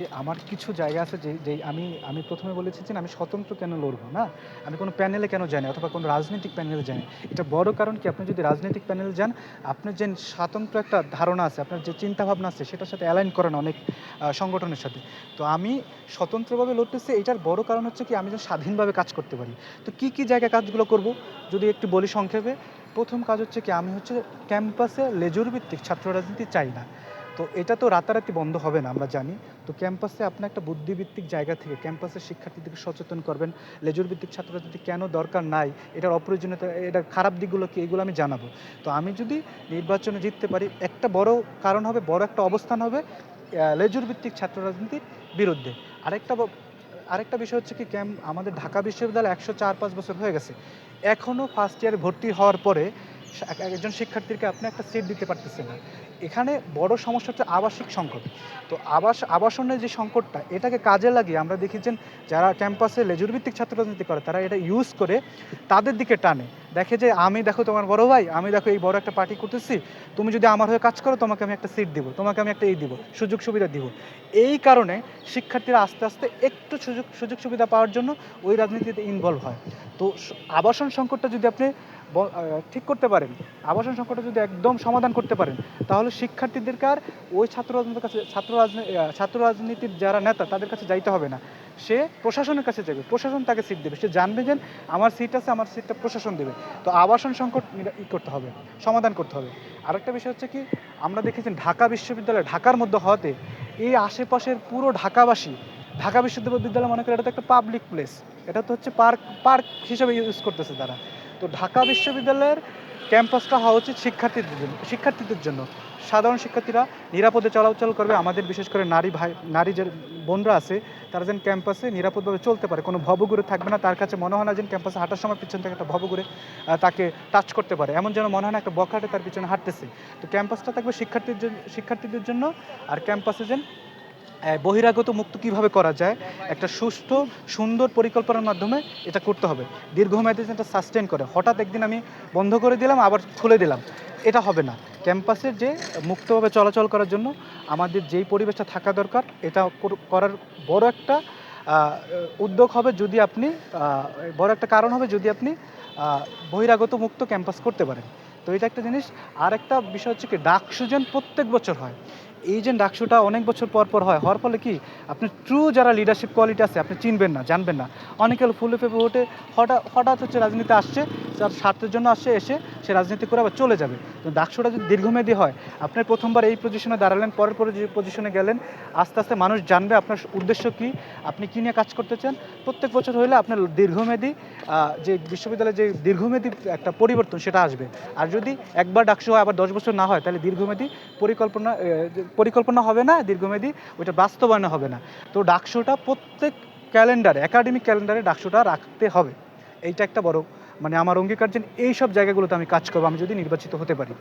যে আমার কিছু জায়গা আছে যে যেই আমি আমি প্রথমে বলেছি যে আমি স্বতন্ত্র কেন লড়বো, না? আমি কোনো প্যানেলে কেন যাই না অথবা কোনো রাজনৈতিক প্যানেলে যাই না। এটা বড় কারণ কি, আপনি যদি রাজনৈতিক প্যানেলে যান, আপনার যে স্বাতন্ত্র একটা ধারণা আছে, আপনার যে চিন্তাভাবনা আছে, সেটার সাথে অ্যালাইন করেন অনেক সংগঠনের সাথে। তো আমি স্বতন্ত্রভাবে লড়তেছি, এটার বড় কারণ হচ্ছে কি, আমি যেন স্বাধীনভাবে কাজ করতে পারি। তো কি কি জায়গায় কাজগুলো করব? যদি একটু বলি সংক্ষেপে, প্রথম কাজ হচ্ছে কি, আমি হচ্ছে ক্যাম্পাসে লেজুর ভিত্তিক ছাত্র রাজনীতি চাই না। তো এটা তো রাতারাতি বন্ধ হবে না আমরা জানি। তো ক্যাম্পাসে আপনি একটা বুদ্ধিভিত্তিক জায়গা থেকে ক্যাম্পাসের শিক্ষার্থীদেরকে সচেতন করবেন লেজুর ভিত্তিক ছাত্র রাজনীতি কেন দরকার নাই এটার অপ্রয়োজনীয়তা এটার খারাপ দিকগুলো কি এগুলো আমি জানাব। তো আমি যদি নির্বাচনে জিততে পারি একটা বড় কারণ হবে বড় একটা অবস্থান হবে আহ, লেজুর ভিত্তিক ছাত্র রাজনীতির বিরুদ্ধে। আরেকটা আরেকটা বিষয় হচ্ছে কি ক্যাম্প আমাদের ঢাকা বিশ্ববিদ্যালয় একশো চার পাঁচ বছর হয়ে গেছে। এখনও ফার্স্ট ইয়ারে ভর্তি হওয়ার পরে একজন শিক্ষার্থীকে আপনি একটা সিট দিতে পারতেছেন না। এখানে বড় সমস্যা হচ্ছে আবাসিক সংকট। তো আবাস, আবাসনের যে সংকটটা, এটাকে কাজে লাগিয়ে আমরা দেখি দেখেছেন যারা ক্যাম্পাসে লেজুর ভিত্তিক ছাত্র রাজনীতি করে, তারা এটা ইউজ করে তাদের দিকে টানে। দেখে যে, আমি দেখো তোমার বড় ভাই, আমি দেখো এই বড় একটা পার্টি করতেছি, তুমি যদি আমার হয়ে কাজ করো, তোমাকে আমি একটা সিট দিব, তোমাকে আমি একটা এই দিব, সুযোগ সুবিধা দিব। এই কারণে শিক্ষার্থীরা আস্তে আস্তে একটু সুযোগ সুযোগ সুবিধা পাওয়ার জন্য ওই রাজনীতিতে ইনভলভ হয়। তো আবাসন সংকটটা যদি আপনি ঠিক করতে পারেন। আবাসন সংকটটা যদি একদম সমাধান করতে পারেন, তাহলে শিক্ষার্থীদেরকে আর ওই ছাত্র রাজনীতির কাছে ছাত্র রাজনীতি ছাত্র রাজনীতির যারা নেতা, তাদের কাছে যাইতে হবে না। সে প্রশাসনের কাছে যাবে, প্রশাসন তাকে সিট দেবে। সে জানবে যে আমার সিট আছে, আমার সিটটা প্রশাসন দেবে। তো আবাসন সংকট ই করতে হবে, সমাধান করতে হবে। আরেকটা বিষয় হচ্ছে কি, আমরা দেখেছি ঢাকা বিশ্ববিদ্যালয়, ঢাকার মধ্যে হওয়াতে এই আশেপাশের পুরো ঢাকাবাসী, ঢাকা বিশ্ববিদ্যালয় মনে করে এটা তো একটা পাবলিক প্লেস এটা তো হচ্ছে পার্ক পার্ক হিসেবে ইউজ করতেছে তারা। তো ঢাকা বিশ্ববিদ্যালয়ের ক্যাম্পাসটা হওয়া উচিত শিক্ষার্থীদের জন্য শিক্ষার্থীদের জন্য। সাধারণ শিক্ষার্থীরা নিরাপদে চলাচল করবে। আমাদের বিশেষ করে নারী ভাই, নারী যে বোনরা আছে, তারা যেন ক্যাম্পাসে নিরাপদভাবে চলতে পারে। কোনো ভবঘুরে থাকবে না। তার কাছে মনে হয় না যেন ক্যাম্পাসে হাঁটার সময় পিছন থেকে একটা ভবঘুরে তাকে টাচ করতে পারে। এমন যেন মনে হয় না একটা বখাটে তার পিছনে হাঁটতেছে। তো ক্যাম্পাসটা থাকবে শিক্ষার্থীর জন্য, শিক্ষার্থীদের জন্য। আর ক্যাম্পাসে যেন বহিরাগত মুক্ত কীভাবে করা যায়? একটা সুষ্ঠু, সুন্দর পরিকল্পনার মাধ্যমে এটা করতে হবে। দীর্ঘমেয়াদী যেটা সাস্টেন করে, হঠাৎ একদিন আমি বন্ধ করে দিলাম, আবার খুলে দিলাম, এটা হবে না। ক্যাম্পাসের যে মুক্তভাবে চলাচল করার জন্য আমাদের যেই পরিবেশটা থাকা দরকার, এটা করার বড় একটা উদ্যোগ হবে যদি আপনি বড় একটা কারণ হবে যদি আপনি বহিরাগত মুক্ত ক্যাম্পাস করতে পারেন। তো এটা একটা জিনিস। আর একটা বিষয় হচ্ছে কি ডাকসু যেন প্রত্যেক বছর হয়। এই যে ডাকসুটা অনেক বছর পর পর হয়, হওয়ার ফলে কি আপনি ট্রু যারা লিডারশিপ কোয়ালিটি আছে, আপনি চিনবেন না, জানবেন না। অনেকে ফুলে ফেপে ওঠে, হঠাৎ হঠাৎ হচ্ছে রাজনীতি আসছে যার স্বার্থের জন্য আসছে, এসে সে রাজনীতি করে আবার চলে যাবে। তো ডাকসুটা যদি দীর্ঘমেয়াদী হয়, আপনি প্রথমবার এই পজিশনে দাঁড়ালেন, পরের পরে যে পজিশনে গেলেন, আস্তে আস্তে মানুষ জানবে আপনার উদ্দেশ্য কী, আপনি কী নিয়ে কাজ করতে চান। প্রত্যেক বছর হলে আপনার দীর্ঘমেয়াদী যে বিশ্ববিদ্যালয়ে যে দীর্ঘমেয়াদী একটা পরিবর্তন সেটা আসবে। আর যদি একবার ডাকসু হয়, আবার দশ বছর না হয়, তাহলে দীর্ঘমেয়াদী পরিকল্পনা পরিকল্পনা হবে না, দীর্ঘমেয়াদী ওইটা বাস্তবায়ন হবে না। তো ডাকসুটা প্রত্যেক ক্যালেন্ডারে একাডেমিক ক্যালেন্ডারে ডাকসুটা রাখতে হবে। এইটা একটা বড় মানে আমার অঙ্গীকার যে এই সব জায়গাগুলোতে আমি কাজ করব, আমি যদি নির্বাচিত হতে পারি।